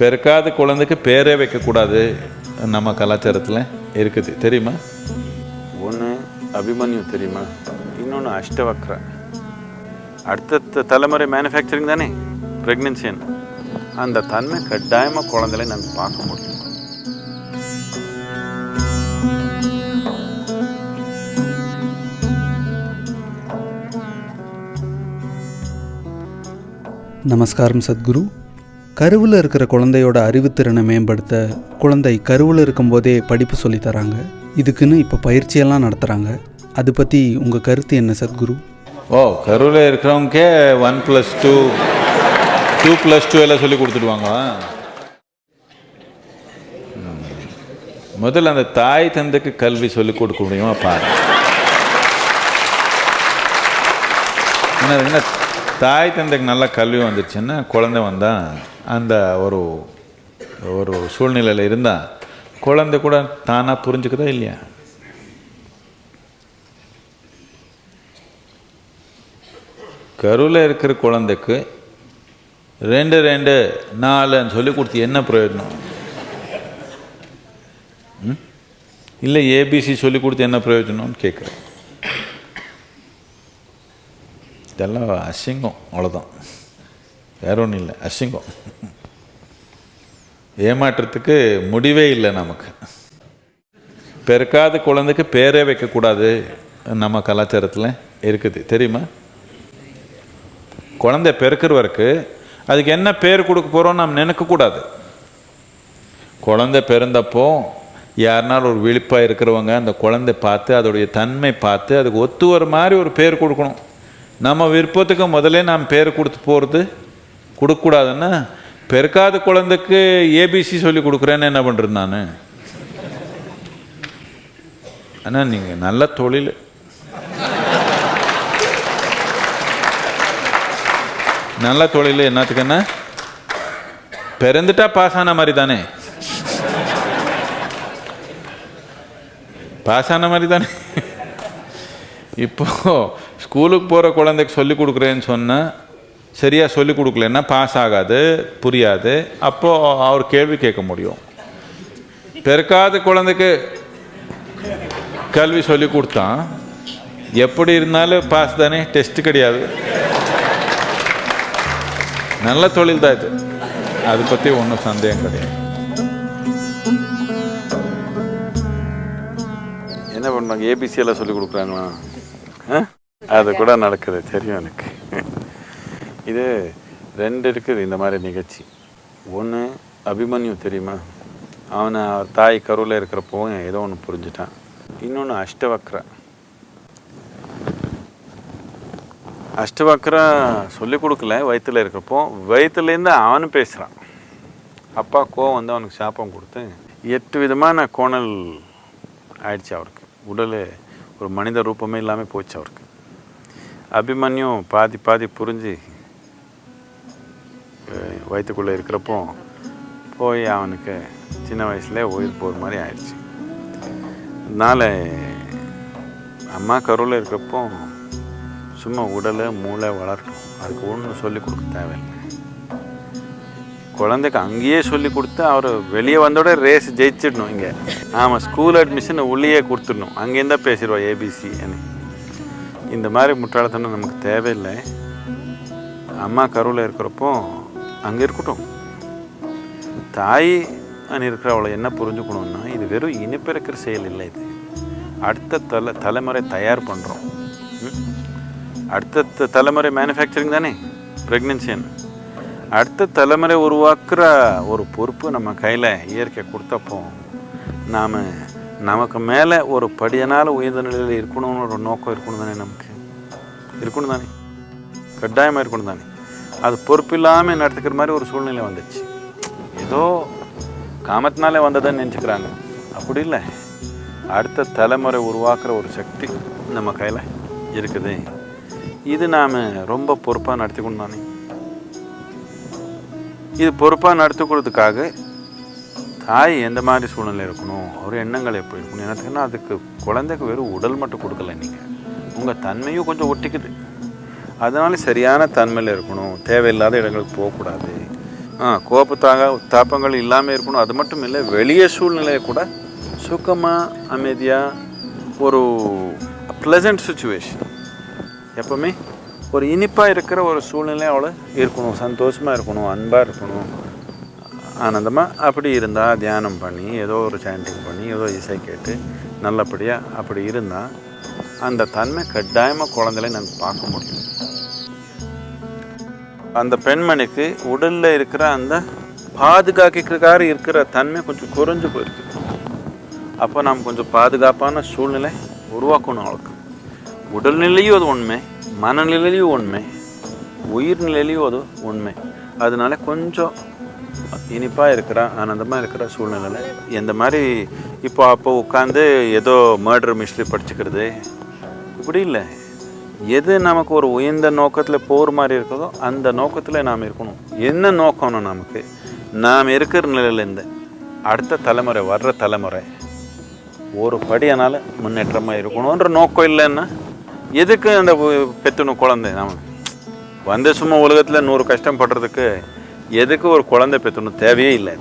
பிறக்காத குழந்தைக்கு பேரே வைக்கக்கூடாது நம்ம கலாச்சாரத்தில் இருக்குது. தெரியுமா? ஒன்று அபிமன்யு தெரியுமா? இன்னொன்று அஷ்டவக்ர. அடுத்த தலைமுறை மேனுஃபேக்சரிங் தானே? ப்ரெக்னென்சியன் அந்த தன்மை கட்டாயமாக குழந்தைகளை நம்ம பார்க்க முடியும். நமஸ்காரம் சத்குரு. கருவில் இருக்கிற குழந்தையோட அறிவுத்திறனை மேம்படுத்த குழந்தை கருவில் இருக்கும்போதே படிப்பு சொல்லித்தராங்க இதுக்குன்னு இப்போ பயிற்சியெல்லாம் நடத்துகிறாங்க அது பற்றி உங்கள் கருத்து என்ன சத்குரு? ஓ கருவில் இருக்கிறவங்க one plus two two plus two எல்லாம் சொல்லி கொடுத்துடுவாங்க முதல்ல அந்த தாய் தந்தைக்கு கல்வி சொல்லி கொடுக்க முடியுமா? பாரு என்ன தாய் தந்தைக்கு நல்ல கல்வி வந்துருச்சுன்னா குழந்தை வந்தால் அந்த ஒரு ஒரு சூழ்நிலையில் இருந்தால் குழந்தை கூட தானாக புரிஞ்சுக்குதா இல்லையா? கருவில் இருக்கிற குழந்தைக்கு ரெண்டு ரெண்டு நாலுன்னு சொல்லி கொடுத்து என்ன பிரயோஜனம்? இல்லை ஏபிசி சொல்லி கொடுத்து என்ன பிரயோஜனம்னு கேட்குறேன் இதெல்லாம் அசிங்கம் அவ்வளோதான் வேற ஒன்றும் இல்லை அசிங்கம். ஏமாற்றத்துக்கு முடிவே இல்லை நமக்கு. பிறக்காத குழந்தைக்கு பேரே வைக்கக்கூடாது நம்ம கலாச்சாரத்தில் இருக்குது தெரியுமா? குழந்தை பிறக்கிறவருக்கு அதுக்கு என்ன பேர் கொடுக்க போகிறோம் நாம் நினைக்கக்கூடாது. குழந்தை பிறந்தப்போ யாருனாலும் ஒரு விழிப்பாக இருக்கிறவங்க அந்த குழந்தை பார்த்து அதோடைய தன்மை பார்த்து அதுக்கு ஒத்து வர மாதிரி ஒரு பேர் கொடுக்கணும். நம்ம விருப்பத்துக்கு முதல்ல நாம் பேர் கொடுத்து போகிறது கொடுக்கக்கூடாதுன்னா பிறக்காத குழந்தைக்கு ஏபிசி சொல்லி கொடுக்குறேன்னு என்ன பண்ணுறது நான்? ஆனால் நீங்கள் நல்ல தொழில். நல்ல தொழில் என்னத்துக்குன்னா பிறந்துட்டா பாஸ் ஆன மாதிரி தானே? பாஸ் ஆன மாதிரி தானே? இப்போ ஸ்கூலுக்கு போகிற குழந்தைக்கு சொல்லி கொடுக்குறேன்னு சொன்னால் சரியாக சொல்லி கொடுக்கலன்னா பாஸ் ஆகாது புரியாது. அப்போது அவர் கேள்வி கேட்க முடியும். பிறக்காத குழந்தைக்கு கல்வி சொல்லி கொடுத்தான். எப்படி இருந்தாலும் பாஸ் தானே டெஸ்ட் கிடையாது. நல்ல தொழில் தான் இது. அதை பற்றி ஒன்றும் சந்தேகம் கிடையாது. என்ன பண்ணுறாங்க ஏபிசியெல்லாம் சொல்லி கொடுக்குறாங்களா? அது கூட நடக்குது தெரியும் எனக்கு. இது ரெண்டு இருக்குது இந்த மாதிரி நிகழ்ச்சி. ஒன்று அபிமன்யு தெரியுமா? அவனை தாய் கருவில் இருக்கிறப்போ ஏதோ ஒன்று புரிஞ்சுட்டான். இன்னொன்று அஷ்டவக்ரா. அஷ்டவக்ரா சொல்லி கொடுக்கல வயித்துல இருக்கிறப்போ. வயிற்றுலேருந்து அவனும் பேசுகிறான் அப்பா கோவம் வந்து அவனுக்கு சாப்பம் கொடுத்து எட்டு விதமான கோணல் ஆயிடுச்சு அவருக்கு. உடல் ஒரு மனித ரூபமே இல்லாமல் போச்சு அவருக்கு. அபிமன்யும் பாதி பாதி புரிஞ்சு வயிற்றுக்குள்ளே இருக்கிறப்போ போய் அவனுக்கு சின்ன வயசுல உயிர் போகிற மாதிரி ஆயிடுச்சு. அதனால் அம்மா கருவில் இருக்கிறப்போ சும்மா உடலை மூளை வளரட்டும் அதுக்கு ஒன்றும் சொல்லி கொடுக்க தேவையில்லை. குழந்தைக்கு அங்கேயே சொல்லி கொடுத்து அவர் வெளியே வந்தோட ரேஸ் ஜெயிச்சிடணும் இங்கே. ஆமாம் ஸ்கூல் அட்மிஷன் உள்ளேயே கொடுத்துடணும். அங்கேருந்தான் பேசிடுவோம் ஏபிசி இந்த மாதிரி முட்டாளத்தனம் நமக்கு தேவையில்லை. அம்மா கருவில் இருக்கிறப்போ அங்கே இருக்கட்டும். தாய் அனு இருக்கிற அவளை என்ன புரிஞ்சுக்கணும்னா இது வெறும் இனப்பெருக்கிற செயல் இல்லை இது. அடுத்த தலை தலைமுறை தயார் பண்ணுறோம் அடுத்த த- தலைமுறை மேனுஃபேக்சரிங் தானே? ப்ரெக்னென்சியன் அடுத்த தலைமுறை உருவாக்குற ஒரு பொறுப்பு நம்ம கையில் இயற்கை கொடுத்தப்போ நாம் நமக்கு மேலே ஒரு படியனால் உயர்ந்த நிலையில் இருக்கணும்னு ஒரு நோக்கம் இருக்கணும் தானே நமக்கு? இருக்கணும் தானே கட்டாயமாக இருக்கணும் தானே அது பொறுப்பு இல்லாமல் நடத்துக்கிற மாதிரி ஒரு சூழ்நிலை வந்துச்சு. ஏதோ காமத்தினாலே வந்ததுன்னு நினச்சிக்கிறாங்க. அப்படி இல்லை. அடுத்த தலைமுறை உருவாக்குற ஒரு சக்தி நம்ம கையில் இருக்குது. இது நாம் ரொம்ப பொறுப்பாக நடத்திக்கணும் தானே இது பொறுப்பாக நடத்துக்கிறதுக்காக தாய் எந்த மாதிரி சூழ்நிலை இருக்கணும்? அவர் எண்ணங்கள் எப்படி இருக்கணும்? எனக்குன்னா அதுக்கு குழந்தைக்கு வெறும் உடல் மட்டும் கொடுக்கல நீங்கள் உங்கள் தன்மையும் கொஞ்சம் ஒட்டிக்குது. அதனால சரியான தன்மையில் இருக்கணும். தேவையில்லாத இடங்களுக்கு போகக்கூடாது. ஆ கோபத்தாக தாப்பங்கள் இல்லாமல் இருக்கணும். அது மட்டும் இல்லை வெளியே சூழ்நிலையை கூட சுகமாக அமைதியாக ஒரு ப்ளசன்ட் சுச்சுவேஷன் எப்பவுமே ஒரு இனிப்பாக இருக்கிற ஒரு சூழ்நிலை அவளை இருக்கணும். சந்தோஷமாக இருக்கணும். அன்பாக இருக்கணும். ஆனந்தமாக அப்படி இருந்தால் தியானம் பண்ணி ஏதோ ஒரு சாண்டிங் பண்ணி ஏதோ இசை கேட்டு நல்லபடியாக அப்படி இருந்தால் அந்த தன்மை கட்டாயமாக குழந்தைகளை நான் பார்க்க முடியும். அந்த பெண்மணிக்கு உடலில் இருக்கிற அந்த பாதுகாக்கிறக்காக இருக்கிற தன்மை கொஞ்சம் குறைஞ்சு போயிருக்கு. அப்போ நாம் கொஞ்சம் பாதுகாப்பான சூழ்நிலை உருவாக்கணும் அவளுக்கு. உடல்நிலையும் அது உண்மை. மனநிலையிலையும் உண்மை உயிர்நிலையிலையும் அது உண்மை அதனால கொஞ்சம் இனிப்பாக இருக்கிற ஆனந்தமாக இருக்கிற சூழ்நிலையில் இந்த மாதிரி இப்போ அப்போ உட்காந்து ஏதோ மர்டர் மிஸ்ட்ரி படிச்சுக்கிறது இப்படி இல்லை. எது நமக்கு ஒரு உயர்ந்த நோக்கத்தில் போகிற மாதிரி இருக்குதோ அந்த நோக்கத்தில் நாம் இருக்கணும். என்ன நோக்கம்னு நமக்கு? நாம் இருக்கிற நிலையிலேருந்து அடுத்த தலைமுறை வர்ற தலைமுறை ஒரு படியானால முன்னேற்றமாக இருக்கணுன்ற நோக்கம் இல்லைன்னா எதுக்கு அந்த பெற்றணும் பெத்தணும் குழந்தை? நம்ம வந்து சும்மா உலகத்தில் நூறு கஷ்டம் படுறதுக்கு எதுக்கு ஒரு குழந்தை பெத்தணும் தேவையே இல்லை.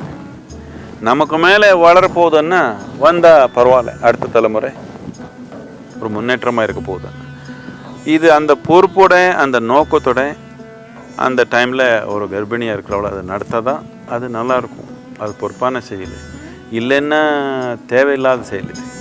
நமக்கு மேலே வளரப்போகுதுன்னா வந்தால் பரவாயில்ல அடுத்த தலைமுறை. ஒரு முன்னேற்றமாக இருக்க போகுது. இது அந்த பொறுப்போட அந்த நோக்கத்தோட அந்த டைமில் ஒரு கர்ப்பிணியாக இருக்கிறவள அதை நடத்த தான் அது நல்லாயிருக்கும் அது பொறுப்பான செயல். இல்லைன்னா தேவையில்லாத செயல். இது